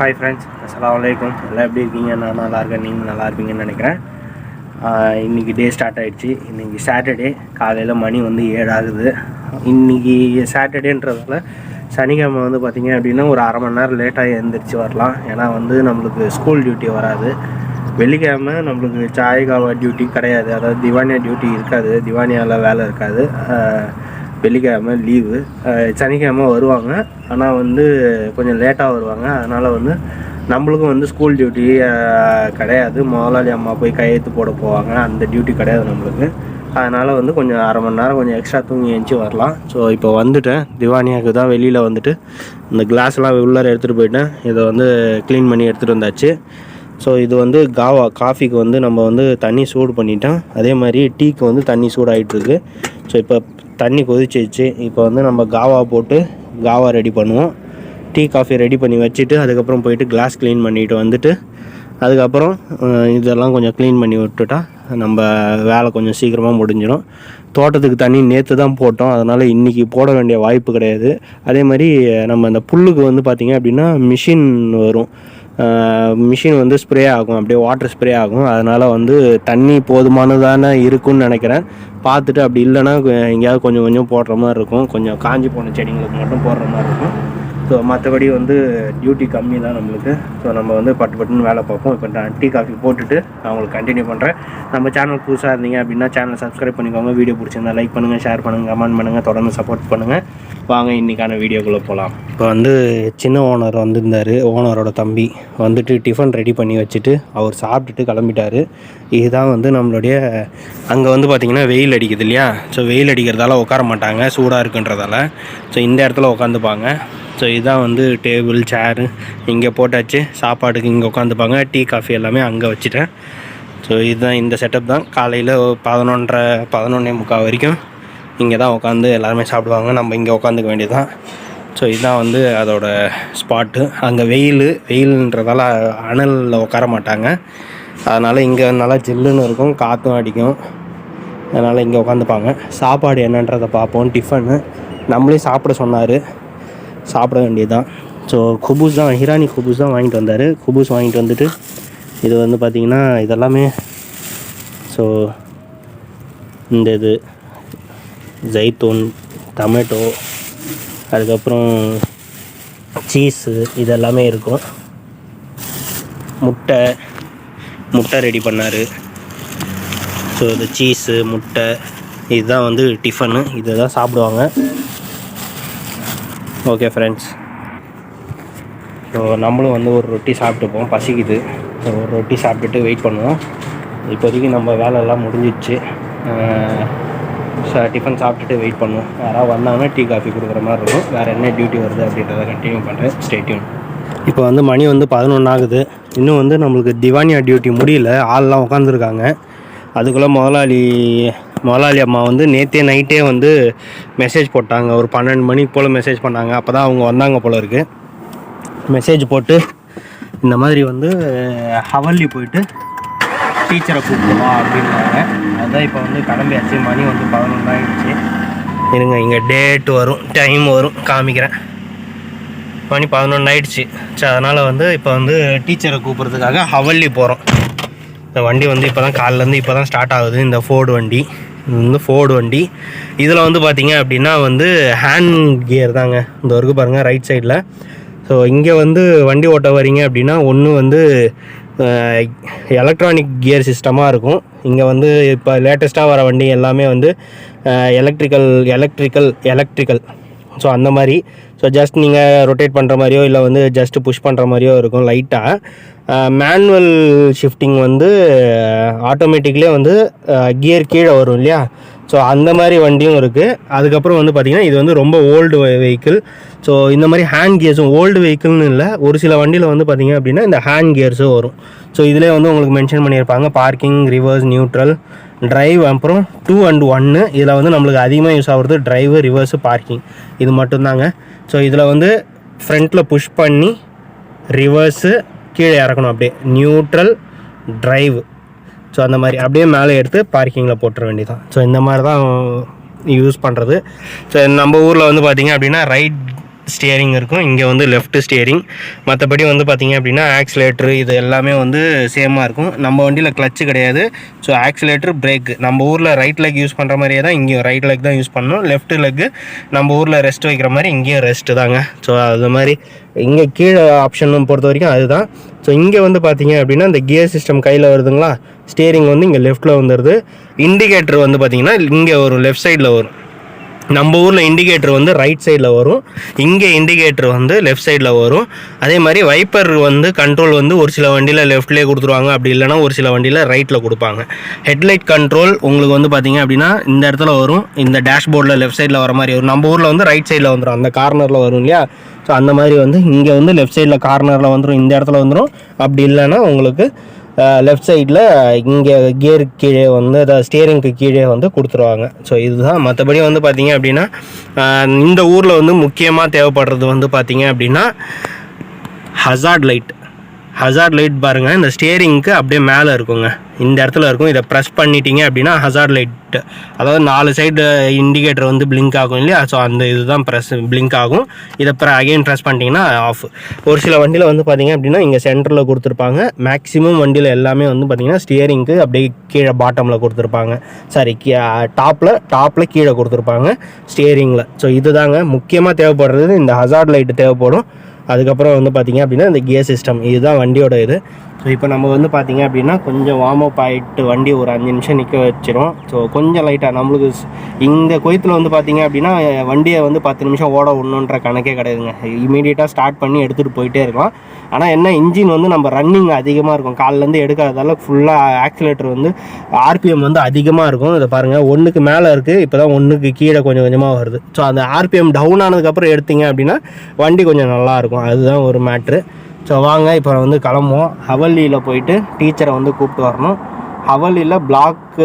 Hi friends அஸ்ஸலாமு அலைக்கும் எல்லாம் எப்படி இருக்கீங்க? நான் நல்லா இருக்கேன். நீங்கள் நல்லா இருப்பீங்கன்னு நினைக்கிறேன். இன்றைக்கி இன்னைக்கு டே ஸ்டார்ட் ஆகிடுச்சு இன்றைக்கி சாட்டர்டே காலையில் மணி வந்து ஏழு ஆகுது. இன்னைக்கு சாட்டர்டேன்றதால சனிக்கிழமை வந்து பார்த்தீங்க அப்படின்னா ஒரு அரை மணி நேரம் லேட்டாக எழுந்திரிச்சு வரலாம். ஏன்னா வந்து நம்மளுக்கு ஸ்கூல் டியூட்டி வராது. வெள்ளிக்கிழமை நம்மளுக்கு சாயகாவா டியூட்டி கிடையாது. அதாவது திவானியா டியூட்டி இருக்காது. திவானியாவில் வேலை இருக்காது. வெள்ளிக்கிழமை லீவு சனிக்கிழமை வருவாங்க. ஆனால் வந்து கொஞ்சம் லேட்டாக வருவாங்க. அதனால் வந்து நம்மளுக்கும் வந்து ஸ்கூல் டியூட்டி கிடையாது. முதலாளி அம்மா போய் கையெழுத்து போட போவாங்க. அந்த டியூட்டி கிடையாது நம்மளுக்கு. அதனால் வந்து கொஞ்சம் அரை மணி நேரம் கொஞ்சம் எக்ஸ்ட்ரா தூங்கி எழுந்துச்சி வரலாம். ஸோ இப்போ வந்துட்டேன். திவானியாவுக்கு தான் வெளியில் வந்துட்டு இந்த கிளாஸ்லாம் உள்ளார எடுத்துகிட்டு போயிட்டேன். இதை வந்து க்ளீன் பண்ணி எடுத்துகிட்டு வந்தாச்சு. ஸோ இது வந்து காவா காஃபிக்கு வந்து நம்ம வந்து தண்ணி சூடு பண்ணிட்டோம். அதே மாதிரி டீக்கு வந்து தண்ணி சூடாகிட்டுருக்கு ஸோ இப்போ தண்ணி கொதிச்சிச்சு இப்போ வந்து நம்ம காவா போட்டு காவா ரெடி பண்ணுவோம். டீ காஃபி ரெடி பண்ணி வச்சுட்டு அதுக்கப்புறம் போயிட்டு கிளாஸ் க்ளீன் பண்ணிட்டு வந்துட்டு அதுக்கப்புறம் இதெல்லாம் கொஞ்சம் க்ளீன் பண்ணி விட்டுட்டா நம்ம வேலை கொஞ்சம் சீக்கிரமாக முடிஞ்சிடும். தோட்டத்துக்கு தண்ணி நேற்று தான் போட்டோம். அதனால் இன்றைக்கி போட வேண்டிய வாய்ப்பு கிடையாது. அதே மாதிரி நம்ம அந்த புல்லுக்கு வந்து பார்த்திங்க அப்படின்னா மிஷின் வரும். மிஷின் வந்து ஸ்ப்ரே ஆகும். அப்படியே வாட்டர் ஸ்ப்ரே ஆகும். அதனால் வந்து தண்ணி போதுமானதான இருக்கும்னு நினைக்கிறேன். பார்த்துட்டு அப்படி இல்லைன்னா எங்கேயாவது கொஞ்சம் கொஞ்சம் போடுற மாதிரி இருக்கும். கொஞ்சம் காஞ்சி போன செடிங்களுக்கு மட்டும் போடுற மாதிரி இருக்கும். ஸோ மற்றபடி வந்து டியூட்டி கம்மி தான் நம்மளுக்கு. ஸோ நம்ம வந்து பட்டு பட்டுன்னு வேலை பார்ப்போம். இப்போ நான் டீ காஃபி போட்டுட்டு நான் உங்களுக்கு கண்டினியூ பண்ணுறேன் நம்ம சேனல் புதுசாக இருந்தீங்க அப்படின்னா சேனல் சப்ஸ்கிரைப் பண்ணிக்கோங்க. வீடியோ பிடிச்சிருந்தா லைக் பண்ணுங்கள் ஷேர் பண்ணுங்கள் கமெண்ட் பண்ணுங்கள் தொடர்ந்து சப்போர்ட் பண்ணுங்கள் வாங்க இன்றைக்கான வீடியோக்குள்ளே போகலாம் இப்போ வந்து சின்ன ஓனர் வந்திருந்தார். ஓனரோட தம்பி வந்துட்டு டிஃபன் ரெடி பண்ணி வச்சுட்டு அவர் சாப்பிட்டுட்டு கிளம்பிட்டாரு. இதுதான் வந்து நம்மளுடைய அங்கே வந்து பார்த்திங்கன்னா வெயில் அடிக்குது இல்லையா? ஸோ வெயில் அடிக்கிறதால உட்கார மாட்டாங்க. சூடாக இருக்குன்றதால. ஸோ இந்த இடத்துல உட்காந்துப்பாங்க. ஸோ இதுதான் வந்து டேபிள் சேரு இங்கே போட்டாச்சு. சாப்பாடுக்கு இங்கே உட்காந்துப்பாங்க டீ காஃபி எல்லாமே அங்கே வச்சுட்டேன். ஸோ இதுதான் இந்த செட்டப் தான். காலையில் பதினொன்றரை பதினொன்னே முக்கால் வரைக்கும் இங்கே தான் உட்காந்து எல்லாருமே சாப்பிடுவாங்க. நம்ம இங்கே உட்காந்துக்க வேண்டியதுதான். ஸோ இதுதான் வந்து அதோட ஸ்பாட்டு அங்கே வெயில் வெயில்ன்றதால அனலில் உட்கார மாட்டாங்க. அதனால் இங்கே நல்லா ஜில்லுன்னு இருக்கும். காற்றும் அடிக்கும். அதனால் இங்கே உட்காந்துப்பாங்க சாப்பாடு என்னன்றதை பார்ப்போம். டிஃபனு நம்மளே சாப்பிட சொன்னார். சாப்பிட வேண்டியதுதான். ஸோ குபூஸ் தான் ஹிரானி குபூஸ் தான் வாங்கிட்டு வந்தார். குபூஸ் வாங்கிட்டு வந்துட்டு இது வந்து பார்த்திங்கன்னா இதெல்லாமே ஸோ இந்த இது ஜைத்தூன் டமேட்டோ அதுக்கப்புறம் சீஸு இதெல்லாமே இருக்கும். முட்டை முட்டை ரெடி பண்ணார். ஸோ இந்த சீஸு முட்டை இதுதான் வந்து டிஃபனு இதை தான் சாப்பிடுவாங்க. ஓகே ஃப்ரெண்ட்ஸ் ஸோ நம்மளும் வந்து ஒரு ரொட்டி சாப்பிட்டுப்போம் பசிக்குது. ஸோ ஒரு ரொட்டி சாப்பிட்டுட்டு வெயிட் பண்ணுவோம். இப்போதைக்கு நம்ம வேலையெல்லாம் முடிஞ்சிடுச்சு. டிஃபன் சாப்பிட்டுட்டு வெயிட் பண்ணுவோம். யாராவது வந்தாங்கன்னா டீ காஃபி கொடுக்குற மாதிரி இருக்கும். வேறு என்ன டியூட்டி வருது அப்படின்றத கண்டினியூ பண்ணுறேன் ஸ்டேட்யூன் இப்போ வந்து மணி வந்து பதினொன்று ஆகுது. இன்னும் வந்து நம்மளுக்கு திவானியா டியூட்டி முடியல. ஆள்லாம் உட்காந்துருக்காங்க அதுக்குள்ளே முதலாளி முதலாளி அம்மா வந்து நேற்றே நைட்டே வந்து மெசேஜ் போட்டாங்க. ஒரு பன்னெண்டு மணிக்கு போல் மெசேஜ் பண்ணாங்க. அப்போ தான் அவங்க வந்தாங்க போல் இருக்குது மெசேஜ் போட்டு இந்த மாதிரி வந்து ஹவல்லி போயிட்டு டீச்சரை கூப்பிடுவா அப்படின்னாங்க. அதுதான் இப்போ வந்து கிளம்பியாச்சு மணி வந்து பதினொன்று ஆகிடுச்சு இருங்க இங்கே டேட் வரும் டைம் வரும் காமிக்கிறேன். மணி பதினொன்று ஆயிடுச்சு. சரி அதனால் வந்து இப்போ வந்து டீச்சரை கூப்பிட்றதுக்காக ஹவல்லி போகிறோம் இந்த வண்டி வந்து இப்போ தான் காலிலேருந்து இப்போ தான் ஸ்டார்ட் ஆகுது. இந்த ஃபோர்டு வண்டி. இது வந்து ஃபோர்டு வண்டி. இதில் வந்து பார்த்தீங்க அப்படின்னா வந்து ஹேண்ட் கியர் தாங்க. இந்த வரைக்கும் பாருங்கள் ரைட் சைடில் ஸோ இங்கே வந்து வண்டி ஓட்ட வரீங்க அப்படின்னா ஒன்று வந்து எலக்ட்ரானிக் கியர் சிஸ்டமாக இருக்கும். இங்கே வந்து இப்போ லேட்டஸ்ட்டாக வர வண்டி எல்லாமே வந்து எலக்ட்ரிக்கல் எலக்ட்ரிக்கல் எலக்ட்ரிக்கல் ஸோ அந்த மாதிரி. ஸோ ஜஸ்ட் நீங்கள் ரொட்டேட் பண்ணுற மாதிரியோ இல்லை வந்து ஜஸ்ட் புஷ் பண்ணுற மாதிரியோ இருக்கும் லைட்டாக மேனுவல் ஷிஃப்டிங் வந்து ஆட்டோமேட்டிக்லேயே வந்து கியர் கீழே வரும் இல்லையா? ஸோ அந்த மாதிரி வண்டியும் இருக்குது அதுக்கப்புறம் வந்து பார்த்திங்கன்னா இது வந்து ரொம்ப ஓல்டு வெஹிக்கிள் ஸோ இந்த மாதிரி ஹேண்ட் கியர்ஸும் ஓல்டு வெஹிக்கிள்னு இல்லை ஒரு சில வண்டியில் வந்து பார்த்திங்க அப்படின்னா இந்த ஹேண்ட் கியர்ஸும் வரும். ஸோ இதிலே வந்து உங்களுக்கு மென்ஷன் பண்ணியிருப்பாங்க பார்க்கிங் ரிவர்ஸ் நியூட்ரல் டிரைவ் அப்புறம் டூ அண்ட் ஒன்று இதில் வந்து நம்மளுக்கு அதிகமாக யூஸ் ஆகுறது டிரைவு ரிவர்ஸு பார்க்கிங் இது மட்டும்தாங்க. ஸோ இதில் வந்து ஃப்ரண்ட்டில் புஷ் பண்ணி ரிவர்ஸு கீழே இறக்கணும் அப்படியே. நியூட்ரல் டிரைவ் ஸோ அந்த மாதிரி அப்படியே மேலே எடுத்து பார்க்கிங்கில் போட்டுற வேண்டியதான் ஸோ இந்த மாதிரி தான் யூஸ் பண்ணுறது ஸோ நம்ம ஊரில் வந்து பார்த்திங்க அப்படின்னா ரைட் ஸ்டியரிங் இருக்கும். இங்கே வந்து லெஃப்ட் ஸ்டியரிங் மற்றபடி வந்து பார்த்திங்க அப்படின்னா ஆக்சிலேட்ரு இது எல்லாமே வந்து சேமாக இருக்கும். நம்ம வண்டியில் கிளச்சு கிடையாது. ஸோ ஆக்சிலேட்ரு பிரேக் நம்ம ஊரில் ரைட் லெக் யூஸ் பண்ணுற மாதிரியே தான் இங்கேயும் ரைட் லெக் தான் யூஸ் பண்ணணும். லெஃப்ட் லெக்கு நம்ம ஊரில் ரெஸ்ட் வைக்கிற மாதிரி இங்கேயும் ரெஸ்ட்டு தாங்க. ஸோ அது மாதிரி இங்கே கீழே ஆப்ஷன் பொறுத்த வரைக்கும் அதுதான். ஸோ இங்கே வந்து பார்த்தீங்க அப்படின்னா இந்த கியர் சிஸ்டம் கையில் வருதுங்களா? ஸ்டியரிங் வந்து இங்கே லெஃப்ட்டில் வந்துடுது இண்டிகேட்டர் வந்து பார்த்தீங்கன்னா இங்கே வரும் லெஃப்ட் சைடில் வரும். நம்ம ஊரில் இண்டிகேட்டர் வந்து ரைட் சைடில் வரும். இங்கே இண்டிகேட்டர் வந்து லெஃப்ட் சைடில் வரும். அதே மாதிரி வைப்பர் வந்து கண்ட்ரோல் வந்து ஒரு சில வண்டியில் லெஃப்ட்லேயே கொடுத்துருவாங்க. அப்படி இல்லைனா ஒரு சில வண்டியில் ரைட்டில் கொடுப்பாங்க. ஹெட்லைட் கண்ட்ரோல் உங்களுக்கு வந்து பார்த்தீங்க அப்படின்னா இந்த இடத்துல வரும். இந்த டேஷ்போர்டில் லெஃப்ட் சைடில் வர மாதிரி வரும். நம்ம ஊரில் வந்து ரைட் சைடில் வந்துடும் அந்த கார்னரில் வரும் இல்லையா? ஸோ அந்த மாதிரி வந்து இங்கே வந்து லெஃப்ட் சைடில் கார்னரில் வந்துடும் இந்த இடத்துல வந்துடும் அப்படி இல்லைன்னா உங்களுக்கு லெஃப்ட் சைடில் இங்கே கியர் கீழே வந்து அதாவது ஸ்டியரிங்க்கு கீழே வந்து கொடுத்துருவாங்க. ஸோ இதுதான். மற்றபடி வந்து பார்த்தீங்க அப்படின்னா இந்த ஊரில் வந்து முக்கியமாக தேவைப்படுறது வந்து பார்த்தீங்க அப்படின்னா ஹசார்ட் லைட் ஹசார்ட் லைட் பாருங்கள் இந்த ஸ்டியரிங்க்கு அப்படியே மேலே இருக்குங்க. இந்த இடத்துல இருக்கும். இதை ப்ரெஸ் பண்ணிட்டீங்க அப்படின்னா ஹசார்ட் லைட் அதாவது நாலு சைடு இண்டிகேட்டர் வந்து பிளிங்க் ஆகும் இல்லையா? ஸோ அந்த இதுதான் ப்ரெஸ் பிளிங்க் ஆகும். இதை ப்ர அகைன் ப்ரெஸ் பண்ணிட்டீங்கன்னா ஆஃப் ஒரு சில வண்டியில் வந்து பார்த்தீங்க அப்படின்னா இங்கே சென்டரில் கொடுத்துருப்பாங்க. மேக்ஸிமம் வண்டியில் எல்லாமே வந்து பார்த்தீங்கன்னா ஸ்டியரிங்க்கு அப்படியே கீழே பாட்டமில் கொடுத்துருப்பாங்க. சாரி டாப்பில் டாப்பில் கீழே கொடுத்துருப்பாங்க ஸ்டியரிங்கில் ஸோ இதுதாங்க. முக்கியமாக தேவைப்படுறது இந்த ஹசார்ட் லைட்டு தேவைப்படும். அதுக்கப்புறம் வந்து பார்த்தீங்க அப்படின்னா இந்த கியர் சிஸ்டம் இதுதான் வண்டியோட இது. ஸோ இப்போ நம்ம வந்து பார்த்திங்க அப்படின்னா கொஞ்சம் வார்ம் அப் ஆகிட்டு வண்டி ஒரு அஞ்சு நிமிஷம் நிற்க வச்சிரும். ஸோ கொஞ்சம் லைட்டாக நம்மளுக்கு இந்த கொய்த்தில் வந்து பார்த்திங்க அப்படின்னா வண்டியை வந்து பத்து நிமிஷம் ஓட விடணுன்ற கணக்கே கிடையாதுங்க. இமீடியட்டாக ஸ்டார்ட் பண்ணி எடுத்துகிட்டு போயிட்டே இருக்கலாம். ஆனால் என்ன இன்ஜின் வந்து நம்ம ரன்னிங் அதிகமாக இருக்கும். காலிலேருந்து எடுக்காததால் ஃபுல்லாக ஆக்சிலேட்டர் வந்து ஆர்பிஎம் வந்து அதிகமாக இருக்கும். இதை பாருங்கள் ஒன்றுக்கு மேலே இருக்குது இப்போ தான் ஒன்றுக்கு கீழே கொஞ்சம் கொஞ்சமாக வருது. ஸோ அந்த ஆர்பிஎம் டவுன் ஆனதுக்கப்புறம் எடுத்திங்க அப்படின்னா வண்டி கொஞ்சம் நல்லாயிருக்கும் அதுதான் ஒரு மேட்ரு ஸோ வாங்க இப்போ வந்து கிளம்புவோம். ஹவல்லியில் போயிட்டு டீச்சரை வந்து கூப்பிட்டு வரணும். ஹவல்லியில் பிளாக்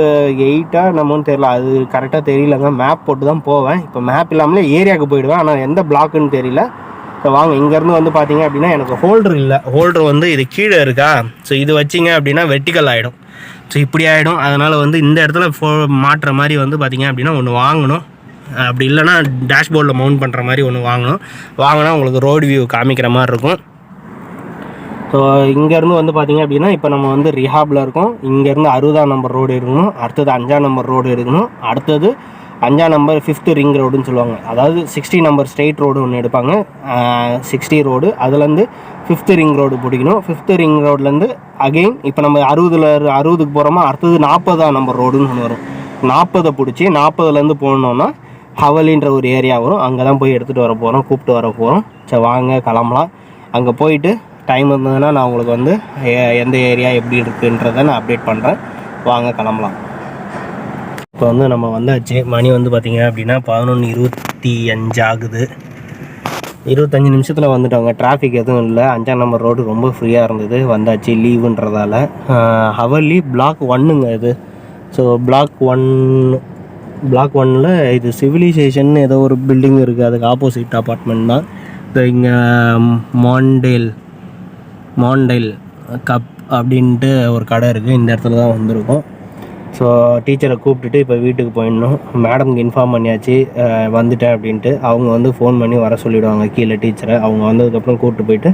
எயிட்டாக என்னமோன்னு தெரியல. அது கரெக்டாக தெரியலங்க. மேப் போட்டு தான் போவேன். இப்போ மேப் இல்லாமலே ஏரியாவுக்கு போயிடுவேன். ஆனால் எந்த பிளாக்குன்னு தெரியல. ஸோ வாங்க இங்கேருந்து வந்து பார்த்தீங்க அப்படின்னா எனக்கு ஹோல்டர் இல்லை. ஹோல்டர் வந்து இது கீழே இருக்கா? ஸோ இது வச்சிங்க அப்படின்னா வெட்டிக்கல் ஆகிடும் ஸோ இப்படி ஆகிடும் அதனால் வந்து இந்த இடத்துல ஃபோ மாட்டுற மாதிரி வந்து பார்த்தீங்க அப்படின்னா ஒன்று வாங்கணும். அப்படி இல்லைன்னா டேஷ்போர்டில் மவுண்ட் பண்ணுற மாதிரி ஒன்று வாங்கணும். வாங்கினா உங்களுக்கு ரோடு வியூ காமிக்கிற மாதிரி இருக்கும். ஸோ இங்கேருந்து வந்து பார்த்தீங்க அப்படின்னா இப்போ நம்ம வந்து ரிஹாபில் இருக்கோம். இங்கேருந்து அறுபதாம் நம்பர் ரோடு இருக்கணும் அடுத்தது அஞ்சாம் நம்பர் ரோடு இருக்கணும் அடுத்தது அஞ்சாம் நம்பர் ஃபிஃப்த்து ரிங் ரோடுன்னு சொல்லுவாங்க. அதாவது சிக்ஸ்டி நம்பர் ஸ்ட்ரெயிட் ரோடு ஒன்று எடுப்பாங்க. சிக்ஸ்டி ரோடு அதுலேருந்து ஃபிஃப்த்து ரிங் ரோடு பிடிக்கணும். ஃபிஃப்த்து ரிங் ரோட்லேருந்து அகெயின் இப்போ நம்ம அறுபதில் அறுபதுக்கு போகிறோமா அடுத்தது நாற்பதாம் நம்பர் ரோடுன்னு ஒன்று வரும். நாற்பதை பிடிச்சி நாற்பதுலேருந்து போனோன்னா ஹவலின்ற ஒரு ஏரியா வரும். அங்கே தான் போய் எடுத்துகிட்டு வர போகிறோம் கூப்பிட்டு வர போகிறோம் சரி வாங்க கிளம்பலாம். அங்கே போயிட்டு டைம் இருந்ததுன்னா நான் உங்களுக்கு வந்து எந்த ஏரியா எப்படி இருக்குன்றதை நான் அப்டேட் பண்ணுறேன் வாங்க கிளம்பலாம். இப்போ வந்து நம்ம வந்தாச்சு. மணி வந்து பார்த்தீங்க அப்படின்னா பதினொன்று இருபத்தி அஞ்சு ஆகுது. இருபத்தஞ்சி நிமிஷத்தில் வந்துட்டோங்க. டிராஃபிக் எதுவும் இல்லை. அஞ்சாம் நம்பர் ரோடு ரொம்ப ஃப்ரீயாக இருந்தது. வந்தாச்சு லீவுன்றதால ஹவர்லி பிளாக் ஒன்னுங்க இது. ஸோ பிளாக் ஒன்னு பிளாக் ஒன்னில் இது சிவிலைசேஷன் ஏதோ ஒரு பில்டிங் இருக்குது அதுக்கு ஆப்போசிட் அப்பார்ட்மெண்ட் தான். இந்த இங்கே மாண்டேல் மாண்டேல் கப் அப்படின்ட்டு ஒரு கடை இருக்குது இந்த இடத்துல தான் வந்திருக்கோம். ஸோ டீச்சரை கூப்பிட்டுட்டு இப்போ வீட்டுக்கு போயிடணும். மேடம்க்கு இன்ஃபார்ம் பண்ணியாச்சு. வந்துட்டேன் அப்படின்ட்டு. அவங்க வந்து ஃபோன் பண்ணி வர சொல்லிவிடுவாங்க கீழே டீச்சரை அவங்க வந்ததுக்கப்புறம் கூப்பிட்டு போயிட்டு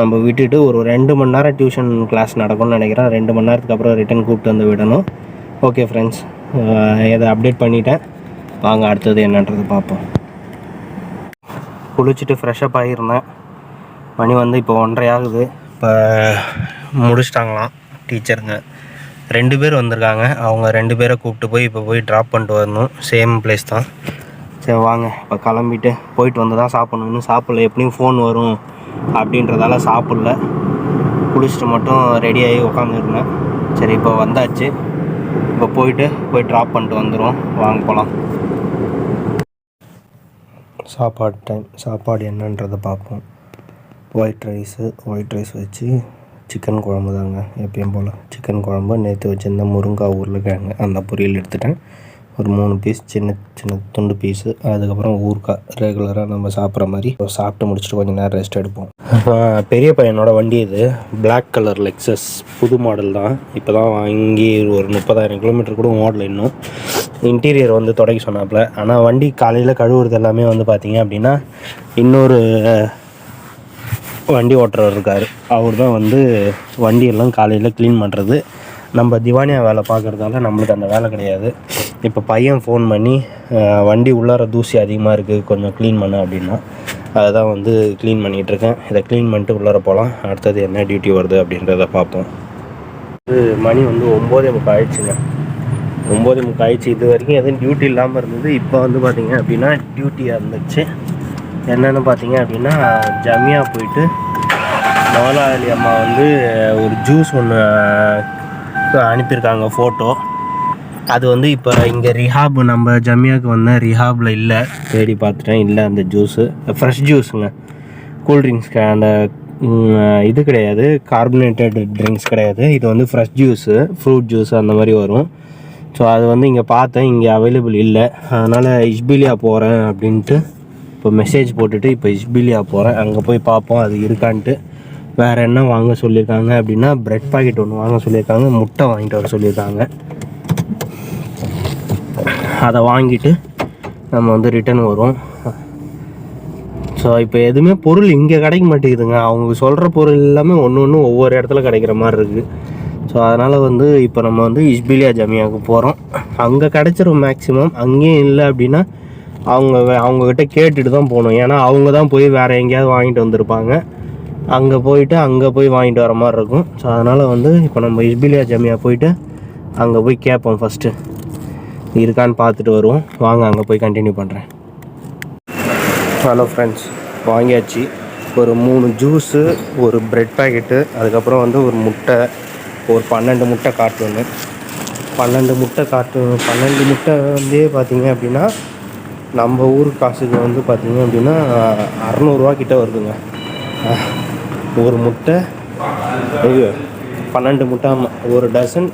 நம்ம விட்டுட்டு ஒரு ரெண்டு மணி நேரம் டியூஷன் கிளாஸ் நடக்கும்னு நினைக்கிறேன். ரெண்டு மணி நேரத்துக்கு அப்புறம் ரிட்டன் கூப்பிட்டு வந்து விடணும். ஓகே ஃப்ரெண்ட்ஸ் இதை அப்டேட் பண்ணிட்டேன். வாங்க அடுத்தது என்னன்றது பார்ப்போம். குளிச்சுட்டு ஃப்ரெஷ்ஷப் ஆகியிருந்தேன் மணி வந்து இப்போ ஒன்றரை ஆகுது. இப்போ முடிச்சிட்டாங்களாம் டீச்சருங்க ரெண்டு பேர் வந்திருக்காங்க. அவங்க ரெண்டு பேரை கூப்பிட்டு போய் இப்போ போய் ட்ராப் பண்ணிட்டு வரணும். சேம் பிளேஸ் தான். சரி வாங்க. இப்போ கிளம்பிட்டு போயிட்டு வந்து தான் சாப்பிடணும். இன்னும் சாப்பிடல. எப்படியும் ஃபோன் வரும் அப்படின்றதால சாப்பிடல. குளிச்சுட்டு மட்டும் ரெடியாகி உட்காந்துருந்தேன் சரி இப்போ வந்தாச்சு. இப்போ போயிட்டு போய் ட்ராப் பண்ணிட்டு வந்துடுவோம் வாங்க போகலாம் சாப்பாடு டைம் சாப்பாடு என்னன்றதை பார்ப்போம். ஒயிட் ரைஸு ஒயிட் ரைஸ் வச்சு சிக்கன் குழம்பு தாங்க எப்பயும் போல். சிக்கன் குழம்பு நேற்று வச்சுருந்த ஊரில் உருளைக்கிழங்கு அந்த பொரியல் எடுத்துட்டேன். ஒரு மூணு பீஸ் சின்ன சின்ன துண்டு பீஸு அதுக்கப்புறம் ஊறுகாய் ரெகுலராக நம்ம சாப்பிட்ற மாதிரி இப்போ சாப்பிட்டு முடிச்சுட்டு கொஞ்சம் நேரம் ரெஸ்ட் எடுப்போம். பெரிய பையனோட வண்டி இது. பிளாக் கலர் லெக்ஸஸ் புது மாடல் தான். இப்போ தான் வாங்கி ஒரு முப்பதாயிரம் கிலோமீட்டர் கூட ஓடல இன்னும். இன்டீரியர் வந்து தொடங்கி சொன்னாப்புல. ஆனால் வண்டி காலையில் கழுவுறது எல்லாமே வந்து பார்த்தீங்க அப்படின்னா இன்னொரு வண்டி ஓட்டுறவர் இருக்கார். அவர் தான் வந்து வண்டியெல்லாம் காலையில் க்ளீன் பண்ணுறது நம்ம திவானியா வேலை பார்க்குறதால நம்மளுக்கு அந்த வேலை கிடையாது. இப்போ பையன் ஃபோன் பண்ணி வண்டி உள்ளார தூசி அதிகமாக இருக்குது கொஞ்சம் க்ளீன் பண்ண அப்படின்னா அதை தான் வந்து க்ளீன் பண்ணிகிட்ருக்கேன் இதை க்ளீன் பண்ணிட்டு உள்ளார போகலாம். அடுத்தது என்ன டியூட்டி வருது அப்படின்றத பார்ப்போம். இது மணி வந்து ஒம்போதே முக்கால் ஆயிடுச்சுங்க. ஒம்போதே முக்கால் ஆயிடுச்சு. இது வரைக்கும் எதுவும் டியூட்டி இல்லாமல் இருந்தது. இப்போ வந்து பார்த்தீங்க அப்படின்னா டியூட்டியாக இருந்துச்சு. என்னென்னு பார்த்தீங்க அப்படின்னா ஜம்மியாக போயிட்டு மோலாளி அம்மா வந்து ஒரு ஜூஸ் ஒன்று அனுப்பியிருக்காங்க ஃபோட்டோ அது வந்து இப்போ இங்கே ரிஹாப் நம்ம ஜமியாவுக்கு வந்த ரிஹாபில் இல்லை. தேடி பார்த்துட்டேன். இல்லை அந்த ஜூஸு ஃப்ரெஷ் ஜூஸுங்க கூல்ட்ரிங்க்ஸ் அந்த இது கிடையாது. கார்பனேட்டட் ட்ரிங்க்ஸ் கிடையாது. இது வந்து ஃப்ரெஷ் ஜூஸு ஃப்ரூட் ஜூஸ் அந்த மாதிரி வரும். ஸோ அது வந்து இங்கே பார்த்தேன். இங்கே அவைலபிள் இல்லை. அதனால் இஸ்பிலியா போகிறேன் அப்படின்ட்டு இப்போ மெசேஜ் போட்டுட்டு இப்போ இஸ்பிலியா போகிறேன் அங்கே போய் பார்ப்போம். அது இருக்கான்ட்டு. வேறு என்ன வாங்க சொல்லியிருக்காங்க அப்படின்னா ப்ரெட் பாக்கெட் ஒன்று வாங்க சொல்லியிருக்காங்க. முட்டை வாங்கிட்டு வர சொல்லியிருக்காங்க. அதை வாங்கிட்டு நம்ம வந்து ரிட்டர்ன் வரும் ஸோ இப்போ எதுவுமே பொருள் இங்கே கிடைக்க மாட்டேங்குதுங்க. அவங்க சொல்கிற பொருள் எல்லாமே ஒன்று ஒன்று ஒவ்வொரு இடத்துல கிடைக்கிற மாதிரி இருக்குது ஸோ அதனால் வந்து இப்போ நம்ம வந்து இஸ்பிலியா ஜமியாவுக்கு போகிறோம் அங்கே கிடச்சிரும் மேக்ஸிமம் அங்கேயும் இல்லை அப்படின்னா அவங்க அவங்கக்கிட்ட கேட்டுட்டு தான் போகணும். ஏன்னா அவங்க தான் போய் வேறு எங்கேயாவது வாங்கிட்டு வந்திருப்பாங்க. அங்கே போயிட்டு அங்கே போய் வாங்கிட்டு வர மாதிரி இருக்கும். ஸோ அதனால் வந்து இப்போ நம்ம இஸ்பிலியா ஜமியா போயிட்டு அங்கே போய் கேட்போம் ஃபஸ்ட்டு இருக்கான்னு பார்த்துட்டு வருவோம். வாங்க அங்கே போய் கண்டினியூ பண்ணுறேன் ஹலோ ஃப்ரெண்ட்ஸ் வாங்கியாச்சு. ஒரு மூணு ஜூஸு ஒரு பிரெட் பேக்கெட்டு அதுக்கப்புறம் வந்து ஒரு முட்டை ஒரு பன்னெண்டு முட்டை கார்ட்டூனு பன்னெண்டு முட்டை கார்ட்டூன் பன்னெண்டு முட்டை வந்து பார்த்திங்க அப்படின்னா நம்ம ஊர் காசுக்கு வந்து பார்த்திங்க அப்படின்னா அறநூறுவா கிட்ட வருதுங்க. ஒரு முட்டை ஐயோ பன்னெண்டு முட்டை ஒரு டசன்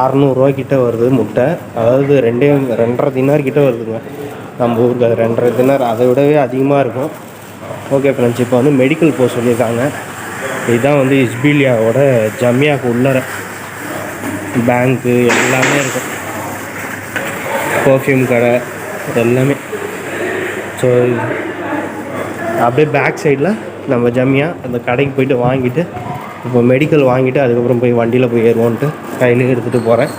அறநூறுவா வருது முட்டை. அதாவது ரெண்டே ரெண்டரை தினார் கிட்டே வருதுங்க. நம்ம ஊருக்கு அது ரெண்டரை தினார் அதை விடவே அதிகமாக இருக்கும். ஓகே ஃப்ரெண்ட்ஸ் இப்போ வந்து மெடிக்கல் போக சொல்லியிருக்காங்க. இதுதான் வந்து இஸ்பீலியாவோட ஜமியாவுக்கு உள்ளர. பேங்க்கு எல்லாமே இருக்கும். பர்ஃப்யூம் கடை எல்லாமே. ஸோ அப்படியே பேக் சைடில் நம்ம ஜமியா அந்த கடைக்கு போயிட்டு வாங்கிட்டு இப்போ மெடிக்கல் வாங்கிட்டு அதுக்கப்புறம் போய் வண்டியில் போய் ஏறுவோன்ட்டு கையில் எடுத்துகிட்டு போகிறேன்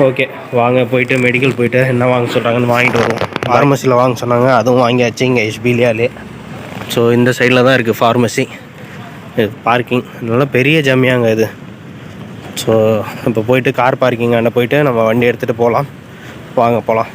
ஓகே வாங்க போயிட்டு மெடிக்கல் போயிட்டு என்ன வாங்க சொல்கிறாங்கன்னு வாங்கிட்டு வருவோம். ஃபார்மசியில் வாங்க சொன்னாங்க அதுவும் வாங்கியாச்சு இங்கே எஸ்பிலியாலே ஸோ இந்த சைடில் தான் இருக்குது ஃபார்மசி இது பார்க்கிங் நல்லா பெரிய ஜம்மியாங்க இது. ஸோ இப்போ போயிட்டு கார் பார்க்கிங் போயிட்டு நம்ம வண்டி எடுத்துகிட்டு போகலாம் வாங்க போகலாம்